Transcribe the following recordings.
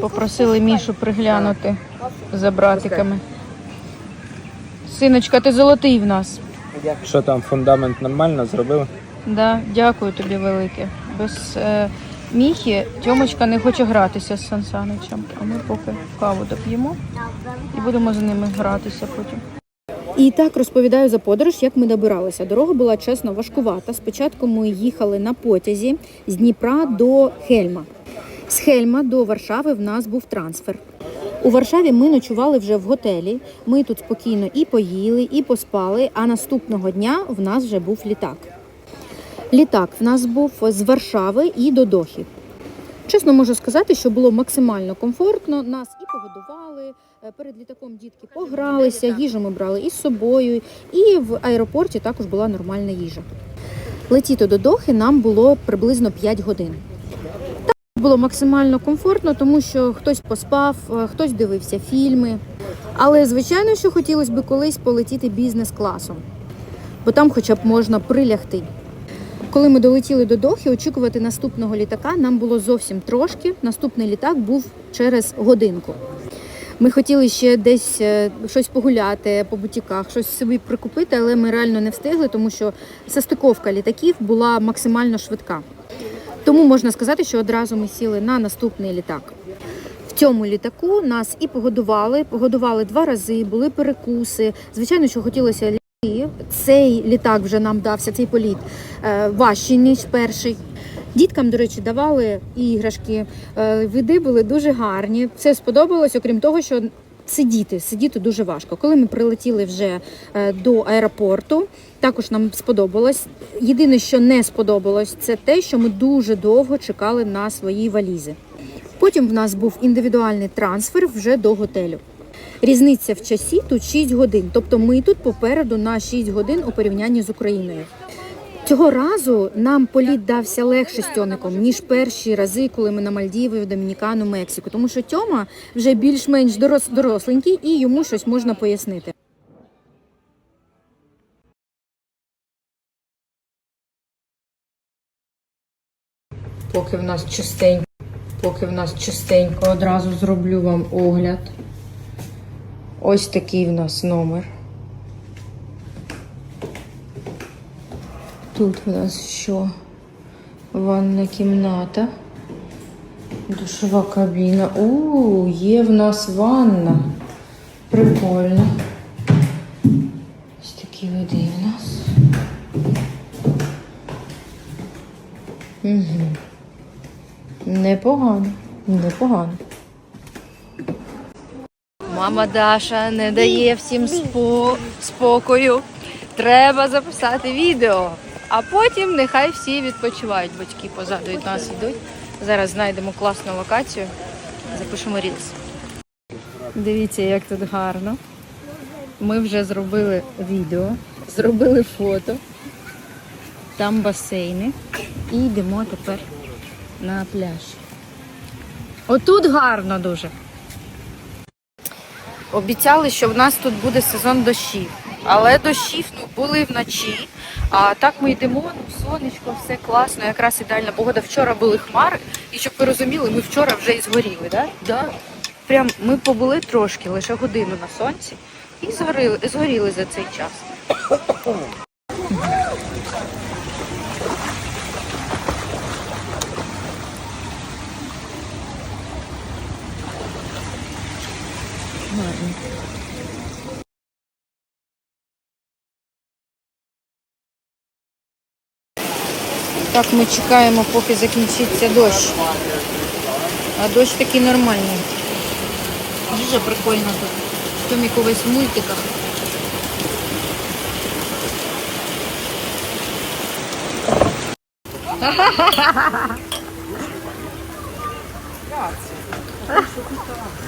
Попросили Мішу приглянути за братиками. Синочка, ти золотий в нас. Що там, фундамент нормально зробили? Да, дякую тобі велике. Без е, Міхи Тьомочка не хоче гратися з Сансаничем, а ми поки каву доп'ємо і будемо з ними гратися потім. І так розповідаю за подорож, як ми добиралися. Дорога була чесно важкувата. Спочатку ми їхали на потязі з Дніпра до Хельма. З Хельма до Варшави в нас був трансфер. У Варшаві ми ночували вже в готелі. Ми тут спокійно і поїли, і поспали. А наступного дня в нас вже був літак. Літак в нас був з Варшави і до Дохи. Чесно можу сказати, що було максимально комфортно. Нас і погодували. е, Перед літаком дітки погралися, їжу ми брали із собою, і в аеропорті також була нормальна їжа. Летіти до Дохи нам було приблизно 5 годин. Було максимально комфортно, тому що хтось поспав, е, хтось дивився фільми. Але звичайно, що хотілося б колись полетіти бізнес-класом, бо там хоча б можна прилягти. Коли ми долетіли до Дохи, очікувати наступного літака нам було зовсім трошки. Наступний літак був через годинку. Ми хотіли ще десь е, щось погуляти по бутіках, щось собі прикупити, але ми реально не встигли, тому що состиковка літаків була максимально швидка. Тому можна сказати, що одразу ми сіли на наступний літак. В цьому літаку нас і погодували, погодували два рази, були перекуси. Звичайно, що хотілося лягти. Цей літак вже нам дався, цей політ е, важчий, ніж перший. Діткам, до речі, давали іграшки, е, види були дуже гарні. Все сподобалось, окрім того, що сидіти, сидіти дуже важко. Коли ми прилетіли вже е, до аеропорту, також нам сподобалось. Єдине, що не сподобалось, це те, що ми дуже довго чекали на свої валізи. Потім в нас був індивідуальний трансфер вже до готелю. Різниця в часі тут 6 годин, тобто ми тут попереду на 6 годин у порівнянні з Україною. Цього разу нам політ дався легше з Тьомиком, ніж перші рази, коли ми на Мальдіви, Домінікану, Мексику. Тому що Тьома вже більш-менш дорос, доросленький і йому щось можна пояснити. Поки в нас чистенько, поки в нас чистенько, одразу зроблю вам огляд. Ось такий в нас номер. Тут в нас що? Ванна кімната. Душова кабіна. У, є в нас ванна. Прикольно. Ось такі види в нас. Угу. Непогано, непогано. Мама Даша не дає всім спо... спокою. Треба записати відео. А потім нехай всі відпочивають. Батьки позаду від нас йдуть. Зараз знайдемо класну локацію. Запишемо рілс. Дивіться, як тут гарно. Ми вже зробили відео, зробили фото. Там басейни. І йдемо тепер на пляж. Отут гарно дуже. Обіцяли, що в нас тут буде сезон дощів. Але дощів ну, були вночі. А так ми йдемо, ну, сонечко, все класно, якраз ідеальна погода. Вчора були хмари, і щоб ви розуміли, ми вчора вже і згоріли, да? Да. Прям ми побули трошки, лише годину на сонці, і згоріли, згоріли за цей час. Так, ми чекаємо, поки закінчиться дощ. А дощ такий нормальний. Дуже прикольно тут. Там якогось в мультиках.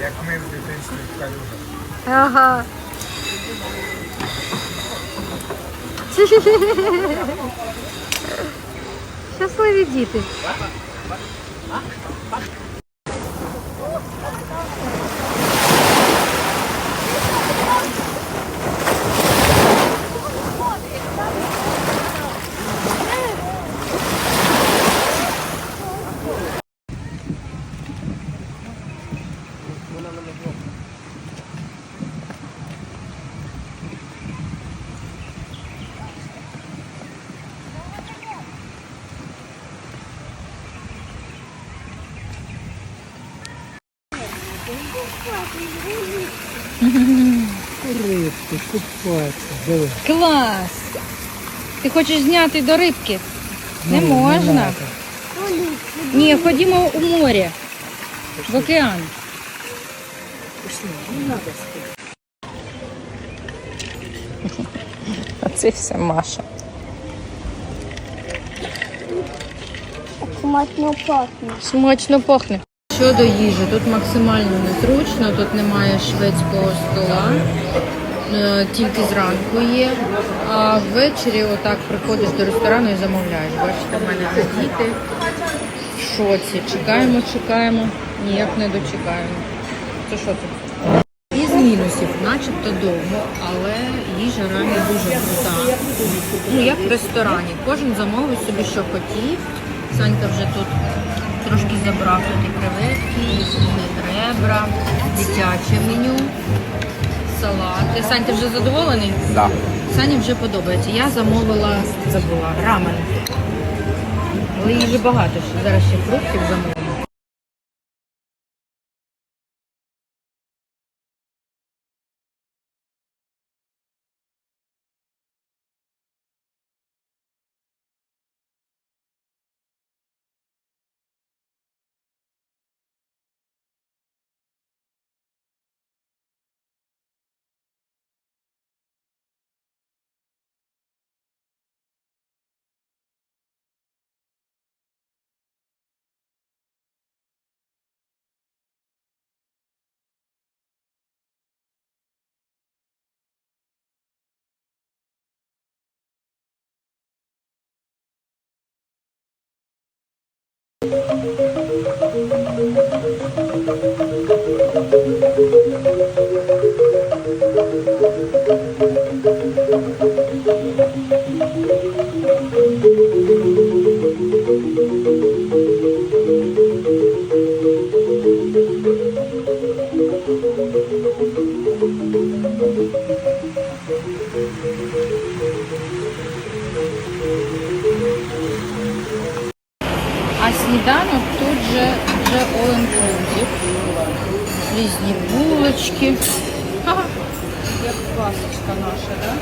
Як ми в дитинстві в калюжах. Ага. Щасливі діти. Рибки, купатися. Диви. Клас! Ти хочеш зняти до рибки? Не можна. Ні, ходімо у море, в океан. А це все Маша. Смачно пахне. Смачно пахне. Щодо їжі, тут максимально незручно, тут немає шведського стола, е, тільки зранку є. А ввечері отак приходиш до ресторану і замовляєш. Бачите, в мене діти в шоці. Чекаємо, чекаємо, ніяк не дочекаємо. Це що це? Із мінусів, начебто довго, але їжа реально дуже крута. Ну, як в ресторані. Кожен замовив собі, що хотів. Санька вже тут трошки забрав тут і креветки, і ребра, дитяче меню, салати. Сань, ти вже задоволений? Да. Сані вже подобається. Я замовила, забула, рамен. Але їжі багато ще. Зараз ще фруктів замовимо. Вже all inclusive. Різні булочки. Ага. Як пасочка наша, так?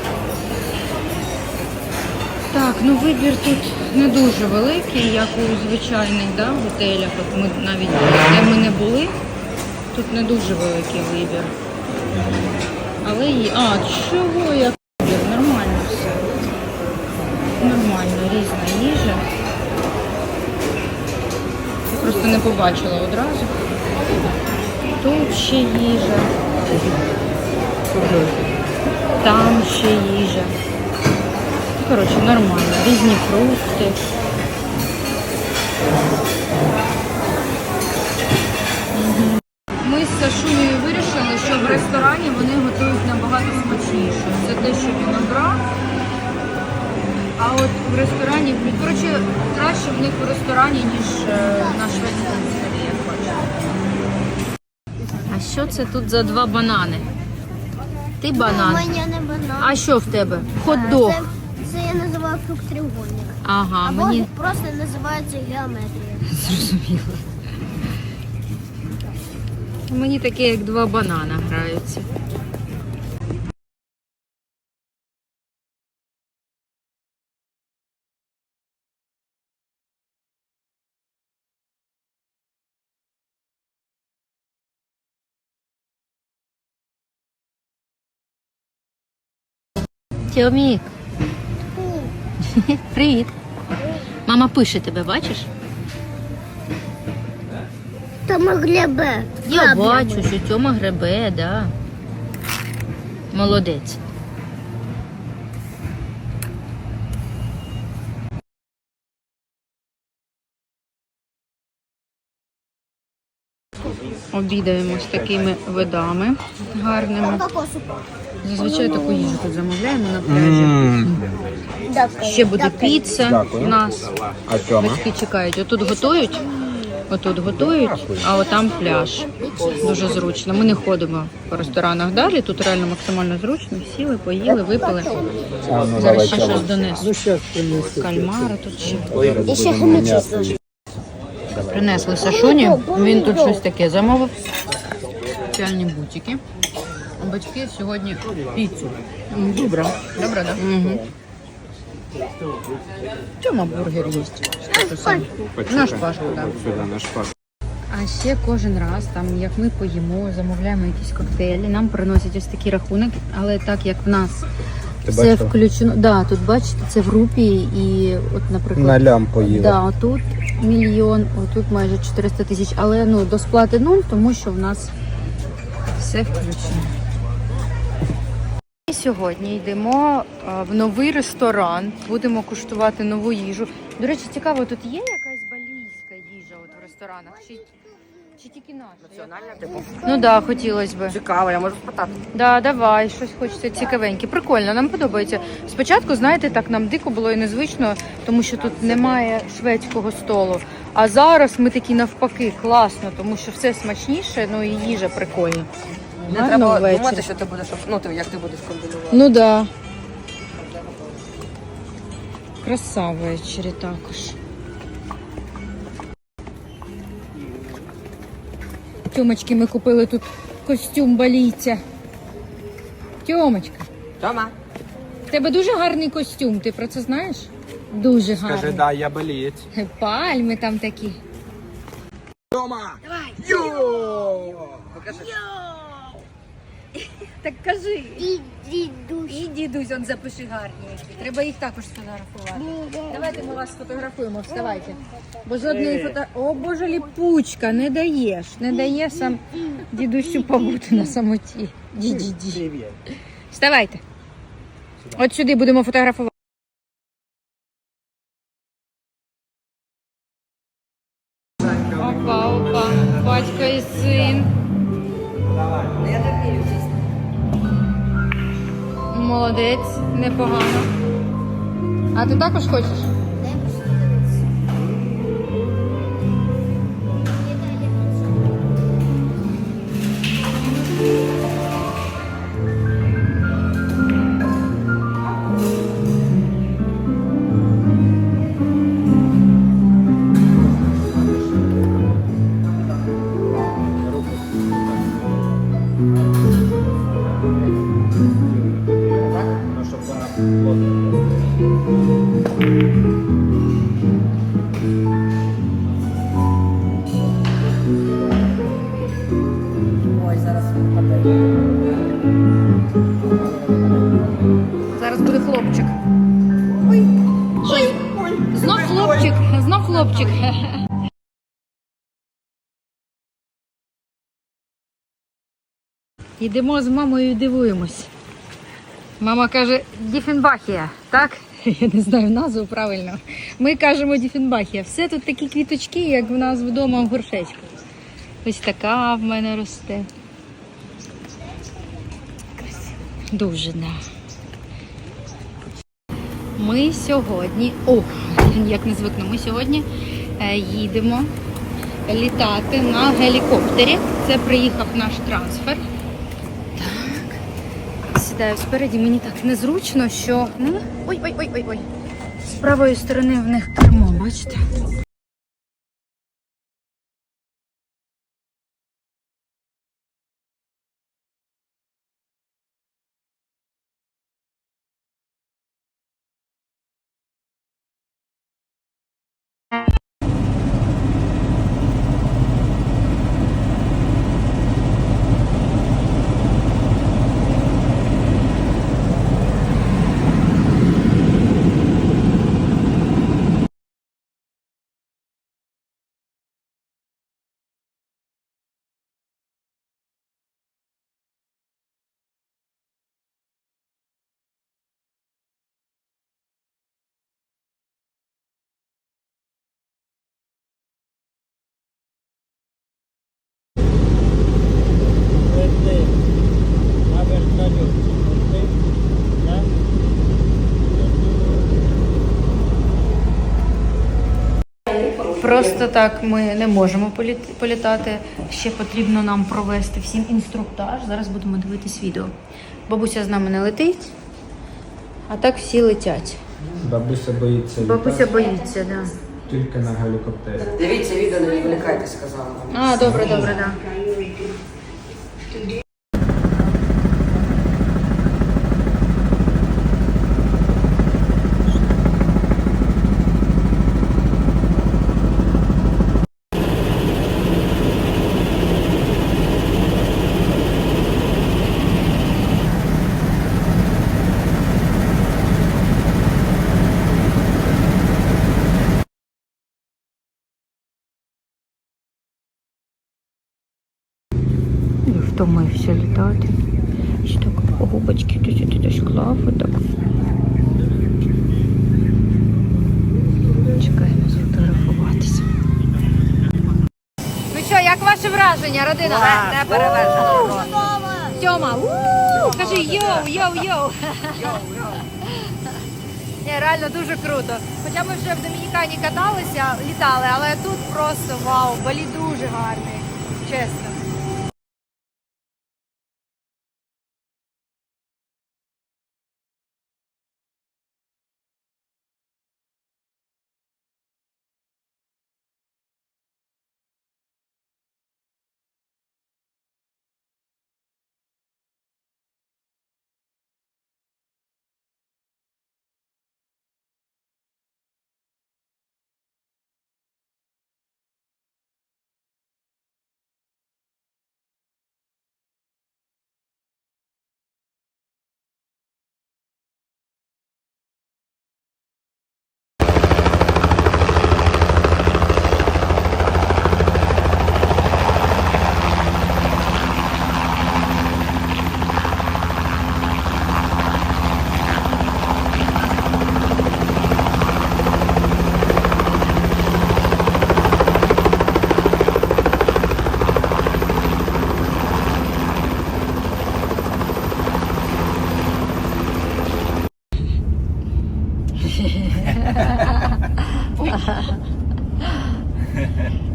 Так, ну вибір тут не дуже великий, як у звичайних да, готелях. От ми навіть де ми не були, тут не дуже великий вибір. Але є. А, чого як вибір? Нормально все. Нормально, різна їжа. Я просто не побачила одразу. Тут ще їжа. Там ще їжа. Ну, Коротше, нормально. Різні фрукти. Ми з Сашунею вирішили, що в ресторані вони готують набагато смачніше. Це те, що він обрав. А от в ресторані, коротше, краще в них в ресторані, ніж е, на шведському столі, бачу. А що це тут за два банани? Ти банан? У мене не банан. А що в тебе? Хот-дог. Це, це я називаю фрукт треугольник. Ага, Або мені просто називається геометрія. зрозуміло. Мені таке, як два банана граються. Тьомік. Привіт. Мама пише тебе, бачиш? Там глебе. Я бачу, що Тьома гребе, да. Молодець. Обідаємо з такими видами гарними. Зазвичай таку їжу тут замовляємо на пляжі. Ще буде піца у нас. Батьки чекають. Отут готують, отут готують, а отам пляж. Дуже зручно. Ми не ходимо по ресторанах далі. Тут реально максимально зручно. Сіли, поїли, випили. Ну, Зараз ще щось донесу. Ну. Кальмари тут ще. І ще хомячок. Принесли Сашуні. Він тут щось таке замовив. спеціальні бутики. Батьки сьогодні піцу. Добре. Добре, так? Угу. Тьома бургер їсть. На шпажку, так. Сюди, на шпажку. А ще кожен раз, там як ми поїмо, замовляємо якісь коктейлі, нам приносять ось такий рахунок, але так як в нас Ти все бачила? включено. Да, тут бачите, це в групі, і от, наприклад, На лямпу їла. да, отут мільйон, отут майже 400 тисяч, але ну до сплати нуль, тому що в нас все включено. І Сьогодні йдемо е, в новий ресторан, будемо куштувати нову їжу. До речі, цікаво, тут є якась балійська їжа от в ресторанах? Чи, чи тільки наша? Національна типу. Ну так, да, хотілося б. Цікаво, я можу спитати. Да, давай, щось хочеться цікавеньке. Прикольно, нам подобається. Спочатку, знаєте, так нам дико було і незвично, тому що тут немає шведського столу. А зараз ми такі навпаки, класно, тому що все смачніше, ну і їжа прикольна. Не треба думати, що ти будеш, ну ти як ти будеш комбінувати. Ну да. Краса ввечері також. Тьомочки, ми купили тут костюм балійця. Тьомочка, Тома. в тебе дуже гарний костюм, ти про це знаєш? Дуже Скажи, гарний. да, я болієць. Пальми там такі. Тома! Йо! Покажи. Так кажи. І дідусь. І дідусь, он запиши гарні. Треба їх також сфотографувати. Давайте ми вас сфотографуємо, вставайте. Бо жодної фото. О, боже, ліпучка, не даєш. Не дає сам дідусю побути на самоті. Ді-ді-ді. Вставайте. От сюди будемо фотографувати. А ти також Йдемо з мамою і дивуємось. Мама каже Діфенбахія, так? Я не знаю назву правильно. Ми кажемо Діфенбахія. Все тут такі квіточки, як в нас вдома в горшечку. Ось така в мене росте. Дуже, да. Ми сьогодні, о, як не звикну, ми сьогодні е, їдемо літати на гелікоптері. Це приїхав наш трансфер. Сідаю спереді, мені так незручно, що. Ну, ой, ой, ой, ой, ой. З правої сторони в них кермо, бачите? Просто так ми не можемо політ- політати. Ще потрібно нам провести всім інструктаж. Зараз будемо дивитись відео. Бабуся з нами не летить, а так всі летять. Бабуся боїться Бабуся літати боїться, да. тільки на гелікоптері. Дивіться відео, не відволікайте, сказала. А, добре, добре, да. Втомився літати. Ось так губочки десь клав, отак. Чекаємо сфотографуватися. Ну що, як ваше враження, родина? Не перевершено. Тьома, кажи йоу, йоу, йоу. Ні, реально дуже круто. Хоча ми вже в Домінікані каталися, літали, але тут просто вау, Балі дуже гарний, чесно.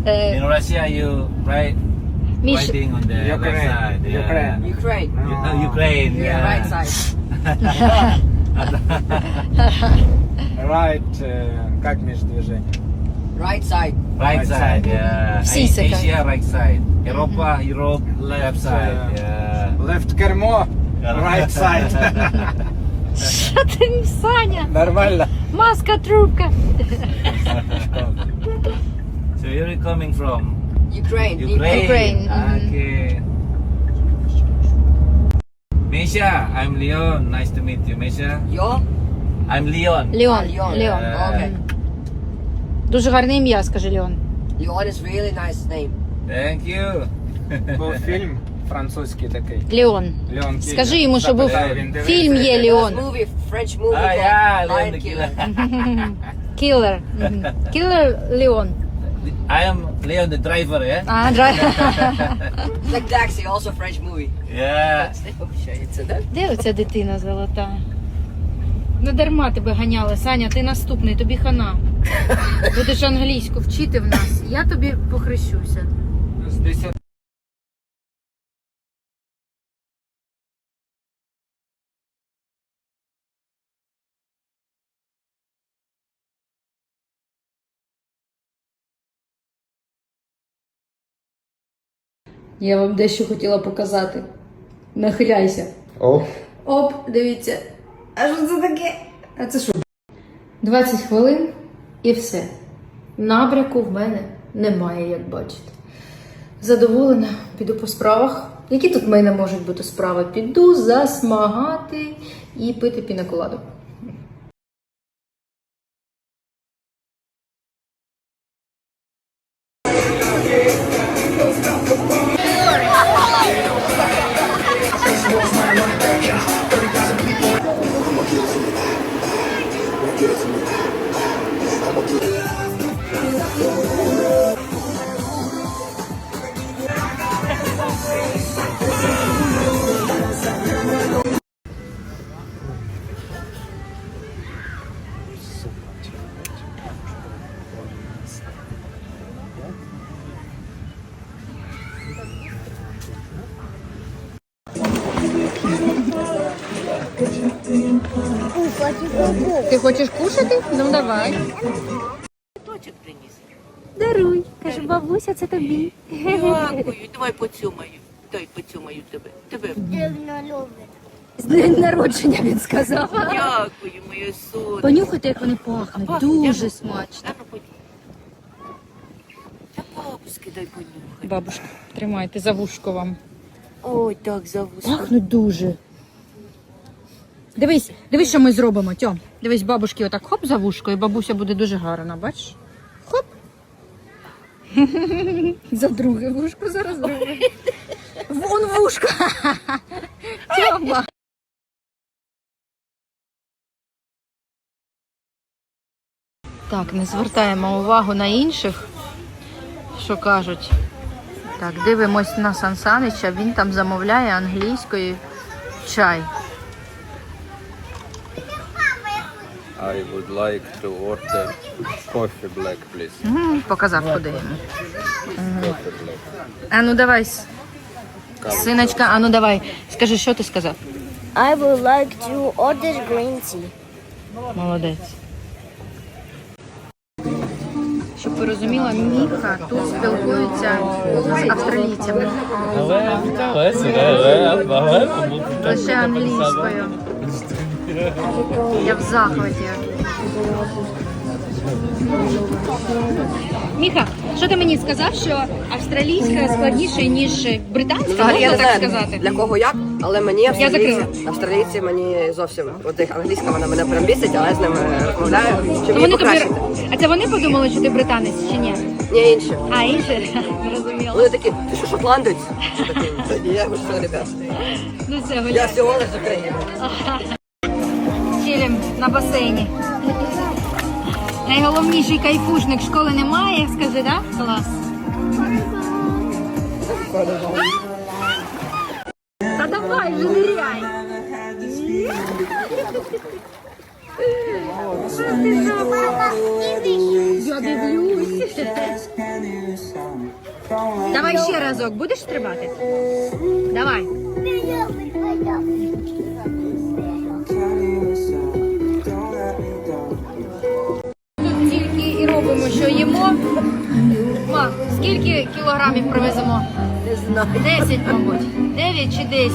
In Russia, you ride Міш, riding on the Ukraine. left side. Yeah. Ukraine. Ukraine. You- uh, Ukraine. Yeah, Yeah. right side. Right, э, как междвижение? Right side. Right Right side. side. Yeah. Всі. Asia, right side. Europa, Europe, left side. uh, Yeah. Left кермо, right side. що ти, Саня? Нормально? Маска, трубка. So you're coming from Ukraine. Ukraine? Ukraine, mhm. Okay. Misha, I'm Leon. Nice to meet you, Misha. Yo? I'm Leon. Леон. Леон. Леон. Е, Okay. Дуже гарне ім'я, скажи Леон. Leon is really nice name. Thank you. Був фільм французький такий. Леон. Леон Кілер. Скажи йому, що був він дивиться. фільм є Леон. movie, French movie called Lion Leon the Killer. Killer. Кілер. Кілер Леон. I am Leon the driver, yeah? А, драй. Like Daxi, also French movie. Yeah. Oh. Де оця дитина золота? Не дарма тебе ганяли, Саня, ти наступний, тобі хана. Будеш англійську вчити в нас. Я тобі похрещуся. З 10 Я вам дещо хотіла показати. Нахиляйся. Оп. Оп, дивіться. А що це таке? А це що? 20 хвилин і все. Набряку в мене немає, як бачите. Задоволена, піду по справах. Які тут в мене можуть бути справи? Піду засмагати і пити пінаколаду. Ти хочеш кушати? Ну давай. Даруй. Каже, бабуся, це тобі. Дякую, давай поцюмаю. Дай поцюмаю тебе. Тебе. З днем народження він сказав. Дякую, моє сонце. Понюхайте, як вони пахнуть. Пахне, Дуже дякую. смачно. Та ну, бабуськи дай понюхай. Бабушка, тримайте за вушко вам. Ой, так завусно. Пахнуть дуже. Дивись, дивись, що ми зробимо, Тьом. Дивись, бабушки отак хоп за вушко, і бабуся буде дуже гарна, бачиш? Хоп. За друге вушко, зараз друге. Воно в вушко. Тьома. Так, не звертаємо увагу на інших, що кажуть. Так, дивимось на Сан Санича, він там замовляє англійською чай. I would like to order coffee black, please. М, Показав, куди йому. Coffee black. А ну давай. с- Синочка, а ну давай. Скажи, що ти сказав? I would like to order green tea. Молодець. Щоб ви розуміла, Міха тут спілкується з австралійцями. Лише англійською. Я в захваті. Міха, що ти мені сказав, що австралійська складніша, ніж британська, Взагалі я можна не так знаю сказати? для кого як, але мені австралійці, закрила. австралійці мені зовсім от їх англійська вона мене прям бісить, але я з ними розмовляю, щоб То її вони тобі... покращити. А це вони подумали, що ти британець чи ні? Ні, інші. А, інше? Зрозуміло. Вони такі, ти що шотландець? Такі, Я кажу, що, ребят, Ну це я гуляй. всього лиш з України. Чилим на басейні. Найголовніший кайфушник школи немає, скажи, да? Клас. Та давай, вже ниряй. Я дивлюсь. Давай ще разок, будеш стрибати? Давай. Робимо, що їмо. Ма, скільки кілограмів привеземо? Не знаю. 10, мабуть. 9 чи 10.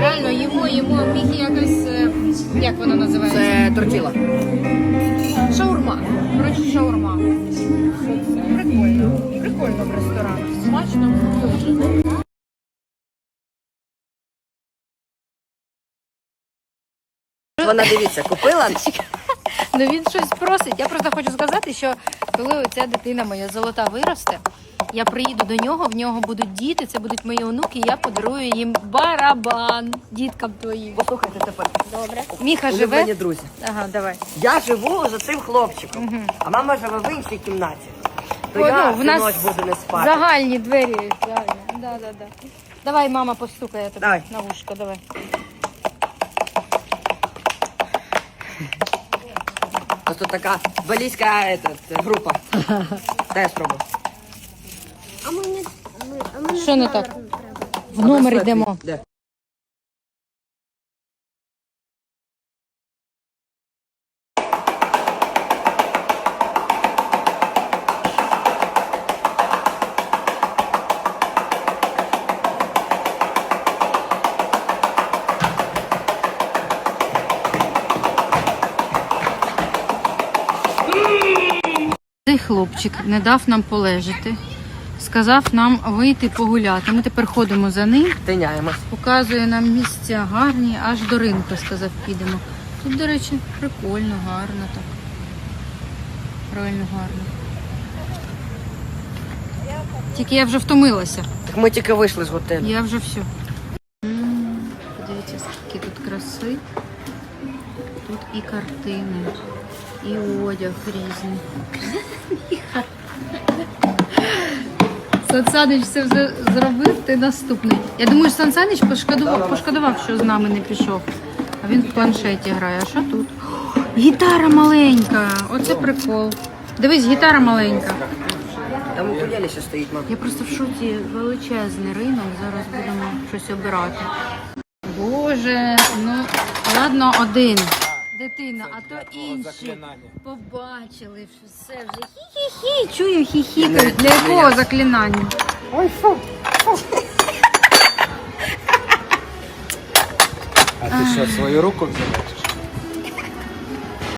Реально їмо, їмо. Міг якось, е, як воно називається? Це тортіла. Шаурма. Коротше, шаурма. Прикольно. Прикольно в ресторанах. Смачно. Вона дивіться, купила. Ну він щось просить. Я просто хочу сказати, що коли ця дитина моя золота виросте, я приїду до нього, в нього будуть діти, це будуть мої онуки, і я подарую їм барабан діткам твоїм. Послухайте тепер. Добре. Міха Улюблені живе. друзі. Ага, давай. Я живу за цим хлопчиком, а мама живе в іншій кімнаті. То О, я ну, в всю нас ночь буду не спати. Загальні двері. Загальні. Да, да, да. Давай, мама, постукає тобі Давай. на вушко, давай. Тут така балійська этот, група. Дай я спробую. А ми не, ми, а ми Що не так? треба. В номер йдемо. Де? Хлопчик не дав нам полежати. Сказав нам вийти погуляти. Ми тепер ходимо за ним. Тиняємось. Показує нам місця гарні, аж до ринку, сказав, підемо. Тут, до речі, прикольно, гарно так. Реально гарно. Тільки я вже втомилася. Так ми тільки вийшли з готелю. Я вже все. М, Подивіться, скільки тут краси. Тут і картини, і одяг різний. Сансанич це вже зробив, ти наступний. Я думаю, що Сансанич пошкодував, пошкодував, що з нами не пішов. А він в планшеті грає. А що тут? О, гітара маленька. Оце прикол. Дивись, гітара маленька. Там у ще стоїть, мам. Я просто в шоці величезний ринок. Зараз будемо щось обирати. Боже, ну ладно, один. Дитина, а то інші побачили, що все вже хі-хі-хі. Чую хі-хі. Для якого заклинання? А ти що, свою руку взяла?